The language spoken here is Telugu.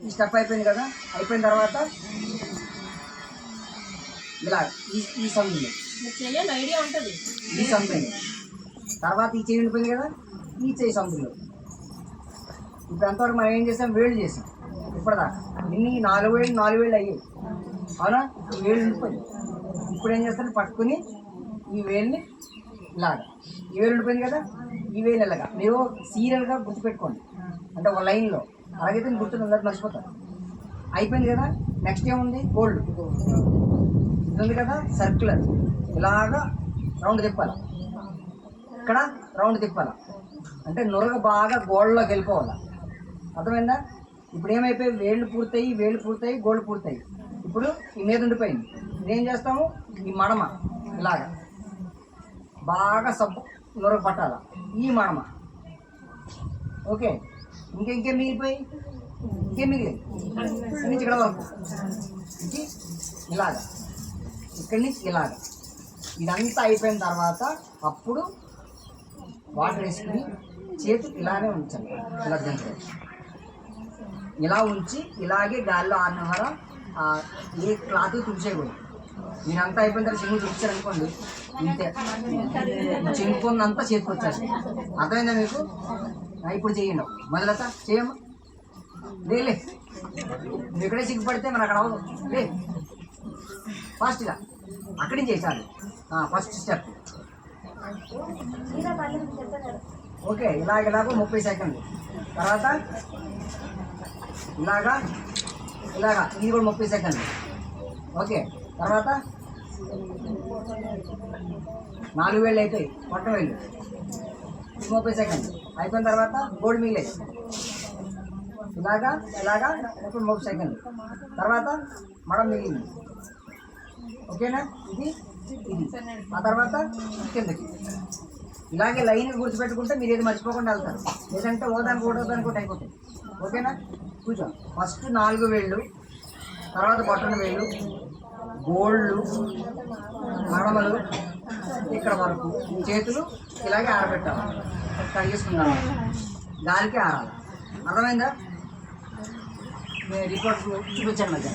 ఈ స్టెప్ అయిపోయింది కదా అయిపోయిన తర్వాత ఇలా ఈ ఈ చెయ్యాలి ఐడియా ఉంటుంది. ఈ సందులో తర్వాత ఈ చేయి ఉండిపోయింది కదా ఈ చేయి సందులో ఇప్పుడు అంతవరకు మనం ఏం చేసాం? వేళ్ళు చేసాం. ఇప్పటిదాకా. ఇన్ని నాలుగు వేలు నాలుగు వేలు అయ్యాయి. అవునా? ఈ వేలు ఉండిపోయింది ఇప్పుడు ఏం చేస్తారు? పట్టుకుని ఈ వేలుని ఇలాగా. ఈ వేలు ఉండిపోయింది కదా ఈ వేలు ఇలాగా మీరు సీరియల్గా గుర్తుపెట్టుకోండి. అంటే ఒక లైన్లో. అలాగైతే నేను గుర్తున్న మర్చిపోతారు. అయిపోయింది కదా? నెక్స్ట్ ఏముంది? గోల్డ్ ఇది ఉంది కదా? సర్క్యులర్ ఇలాగా రౌండ్ తిప్పాలి. ఇక్కడ రౌండ్ తిప్పాలి. అంటే నురగ బాగా గోల్డ్లోకి వెళ్ళిపోవాలి. అర్థమైందా? ఇప్పుడు ఏమైపోయి? వేళ్ళు పూర్తయి వేళ్ళు పూర్తయి గోల్డ్ పూర్తయి. ఇప్పుడు ఈ మీద ఉండిపోయింది. ఇదేం చేస్తాము? ఈ మడమ. ఇలాగా. బాగా సబ్బు నురగ పట్టాల. ఈ మడమ. ఓకే? ఇంకా ఇంకేం మిగిలిపోయి ఇంకేం మిగిలింది? ఇక్కడి నుంచి ఇక్కడ వరకు. ఇది ఇక్కడి నుంచి ఇలాగ. ఇదంతా అయిపోయిన తర్వాత అప్పుడు వాటర్ వేసుకుని చేతి ఇలానే ఉంచాలి. ఇలా దీంట్లో ఇలా ఉంచి ఇలాగే గాల్లో ఆరినవర ఏ క్లాత్ తుడిచేయకూడదు. అంతా అయిపోయిన తర్వాత చెంగు తుడిచారనుకోండి ఇంతే. చెంగుకుందంతా చేతికి వచ్చేస్తుంది అర్థమైందా మీకు? ఇప్పుడు చేయండి. మొదలత చేయమ్మా లేలే ఇక్కడే సిగ్గుపడితే మరి అక్కడ అవ్వదు లే. ఫాస్ట్గా అక్కడి నుంచి చేసాలి ఫస్ట్ స్టెప్ ఓకే ఇలాగ ఇలాగ ముప్పై సెకండ్లు. తర్వాత ఇలాగా ఇలాగా. ఇది కూడా ముప్పై సెకండ్లు. ఓకే తర్వాత నాలుగు వేళ్ళు అవుతాయి పొట్ట వేళ్ళు ముప్పై సెకండ్స్ అయిపోయిన తర్వాత గోల్డ్ మిగిలేదు ఇలాగా ఇలాగా ఇప్పుడు ముప్పై సెకండ్లు తర్వాత మడం మిగిలింది. ఓకేనా? ఇది ఇది. ఆ తర్వాత కిందకి. ఇలాగే లైన్ గుర్తుపెట్టుకుంటే మీరు ఏది మర్చిపోకుండా వెళ్తారు. లేదంటే ఓదానికి ఓడోదానికి ఒకటి అయిపోతుంది. ఓకేనా? కూర్చో. ఫస్ట్ నాలుగు వేళ్ళు తర్వాత బొట్టన వేళ్ళు గోళ్ళు మడమలు ఇక్కడ వరకు చేతులు ఇలాగే ఆరబెట్టాలి. కడిగేసుకుందాం గాలికి ఆరాలి. అర్థమైందా? రిపోర్ట్స్ చూపించండి మధ్య